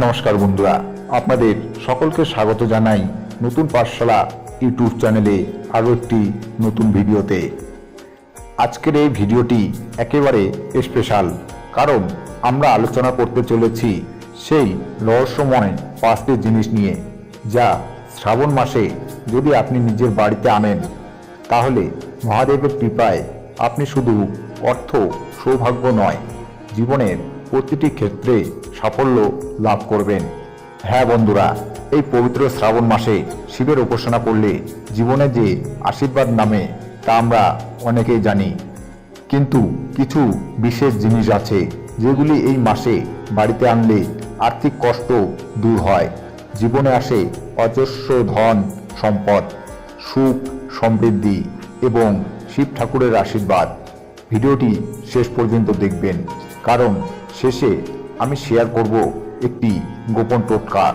নমস্কার বন্ধুরা, আপনাদের সকলকে স্বাগত জানাই নতুন পাঠশালা ইউটিউব চ্যানেলে আরও একটি নতুন ভিডিওতে। আজকের এই ভিডিওটি একেবারে স্পেশাল কারণ আমরা আলোচনা করতে চলেছি সেই রহস্যময় পাঁচটি জিনিস নিয়ে, যা শ্রাবণ মাসে যদি আপনি নিজের বাড়িতে আনেন, তাহলে মহাদেবের কৃপায় আপনি শুধু অর্থ সৌভাগ্য নয়, জীবনের প্রতিটি ক্ষেত্রে সাফল্য লাভ করবেন। হ্যাঁ বন্ধুরা, এই পবিত্র শ্রাবণ মাসে শিবের উপাসনা করলে জীবনে যে আশীর্বাদ নামে তা আমরা অনেকেই জানি। কিন্তু কিছু বিশেষ জিনিস আছে যেগুলি এই মাসে বাড়িতে আনলে আর্থিক কষ্ট দূর হয়। জীবনে আসে অজস্র ধন সম্পদ, সুখ সমৃদ্ধি এবং শিব ঠাকুরের আশীর্বাদ। ভিডিওটি শেষ পর্যন্ত দেখবেন, কারণ শেষে আমি শেয়ার করব একটি গোপন টোটকা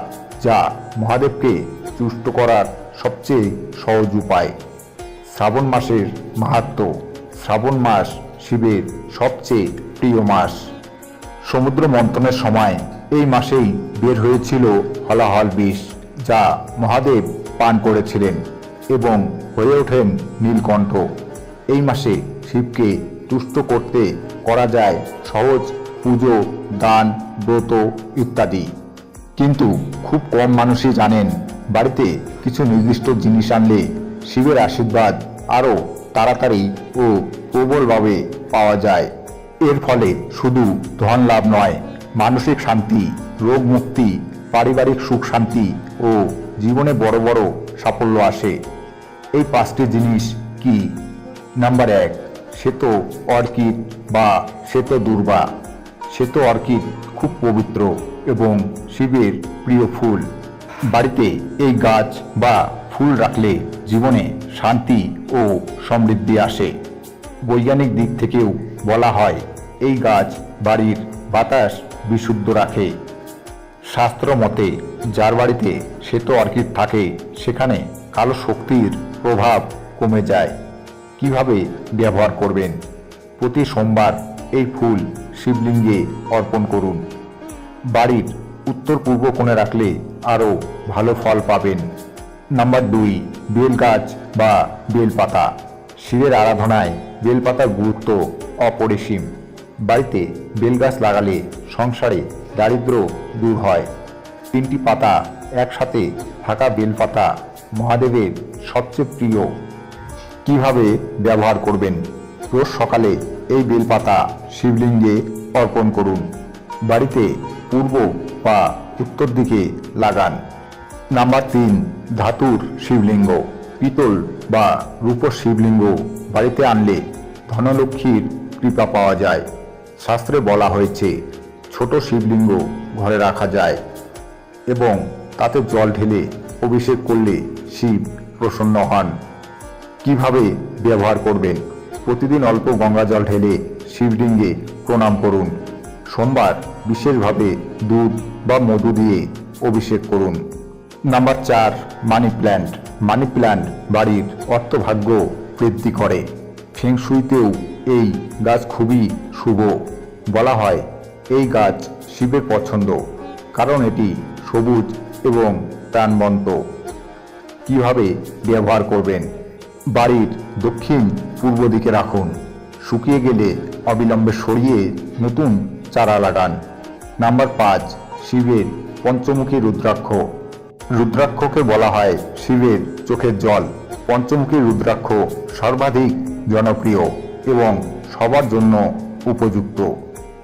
যা মহাদেবকে তুষ্ট করার সবচেয়ে সহজ উপায়। শ্রাবণ মাসের মাহাত্ম, শ্রাবণ মাস শিবের সবচেয়ে প্রিয় মাস। সমুদ্র মন্থনের সময় এই মাসেই বের হয়েছিল হলাহল বিষ, যা মহাদেব পান করেছিলেন এবং হয়ে ওঠেন নীলকণ্ঠ। এই মাসে শিবকে তুষ্ট করতে করা যায় সহজ পুজো, দান, ব্রত ইত্যাদি। কিন্তু খুব কম মানুষই জানেন বাড়িতে কিছু নির্দিষ্ট জিনিস আনলে শিবের আশীর্বাদ আরও তাড়াতাড়ি ও প্রবলভাবে পাওয়া যায়। এর ফলে শুধু ধন লাভ নয়, মানসিক শান্তি, রোগ মুক্তি, পারিবারিক সুখ শান্তি ও জীবনে বড় বড় সাফল্য আসে। এই পাঁচটি জিনিস কি? নাম্বার এক, শ্বেত অর্কিড বা শ্বেত দুর্বা। শ্বেত অর্কিড খুব পবিত্র এবং শিবের প্রিয় ফুল। বাড়িতে এই গাছ বা ফুল রাখলে জীবনে শান্তি ও সমৃদ্ধি আসে। বৈজ্ঞানিক দিক থেকেও বলা হয়, এই গাছ বাড়ির বাতাস বিশুদ্ধ রাখে। শাস্ত্র মতে, যার বাড়িতে শ্বেত অর্কিড থাকে, সেখানে কালো শক্তির প্রভাব কমে যায়। কীভাবে ব্যবহার করবেন? প্রতি সোমবার এই ফুল শিবলিঙ্গে অর্পণ করুন। বাড়ির উত্তর পূর্ব কোণে রাখলে আরও ভালো ফল পাবেন। নাম্বার দুই বেল গাছ বা বেলপাতা। শিবের আরাধনায় বেলপাতার গুরুত্ব অপরিসীম। বাড়িতে বেলগাছ লাগালে সংসারে দারিদ্র দূর হয়। তিনটি পাতা একসাথে থাকা বেলপাতা মহাদেবের সবচেয়ে প্রিয়। কীভাবে ব্যবহার করবেন? রোজ সকালে এই বেলপাতা শিবলিঙ্গে অর্পণ করুন। বাড়িতে পূর্ব বা উত্তর দিকে লাগান। নাম্বার তিন, ধাতুর শিবলিঙ্গ। পিতল বা রূপর শিবলিঙ্গ বাড়িতে আনলে ধনলক্ষ্মীর কৃপা পাওয়া যায়। শাস্ত্রে বলা হয়েছে, ছোট শিবলিঙ্গ ঘরে রাখা যায় এবং তাতে জল ঢেলে অভিষেক করলে শিব প্রসন্ন হন। কীভাবে ব্যবহার করবেন? প্রতিদিন অল্প গঙ্গা জল ঢেলে শিবলিঙ্গে প্রণাম করুন। সোমবার বিশেষভাবে দুধ বা মধু দিয়ে অভিষেক করুন। নাম্বার চার, মানি প্ল্যান্ট। মানি প্ল্যান্ট বাড়ির অর্থভাগ্য বৃদ্ধি করে। ফেংশুইতেও এই গাছ খুবই শুভ। বলা হয়, এই গাছ শিবের পছন্দ, কারণ এটি সবুজ এবং প্রাণবন্ত। কীভাবে ব্যবহার করবেন? বাড়ির দক্ষিণ পূর্ব দিকে রাখুন। শুকিয়ে গেলে অবিলম্বে সরিয়ে নতুন চারা লাগান। নাম্বার পাঁচ, শিবের পঞ্চমুখী রুদ্রাক্ষ। রুদ্রাক্ষকে বলা হয় শিবের চোখের জল। পঞ্চমুখী রুদ্রাক্ষ সর্বাধিক জনপ্রিয় এবং সবার জন্য উপযুক্ত।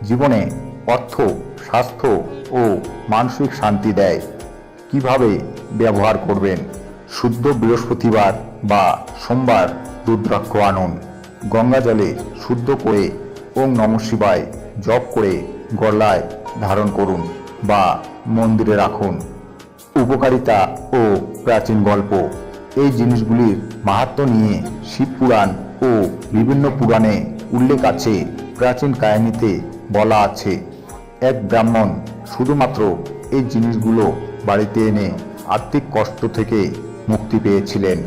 জীবনে অর্থ, স্বাস্থ্য ও মানসিক শান্তি দেয়। কীভাবে ব্যবহার করবেন? শুদ্ধ বৃহস্পতিবার বা সোমবার রুদ্রাক্ষ আনুন গঙ্গা জলে শুদ্ধ করে ওম নম শিবায় জপ করে গলায় ধারণ করুন বা মন্দিরে রাখুন। উপকারিতা ও প্রাচীন গল্প। এই জিনিসগুলির মাহাত্ম নিয়ে শিব পুরাণ ও বিভিন্ন পুরাণে উল্লেখ আছে, প্রাচীন কাহিনীতে বলা আছে। এক ব্রাহ্মণ শুধুমাত্র এই জিনিসগুলো বাড়িতে এনে আর্থিক কষ্ট থেকে মুক্তি পেয়েছিলেন।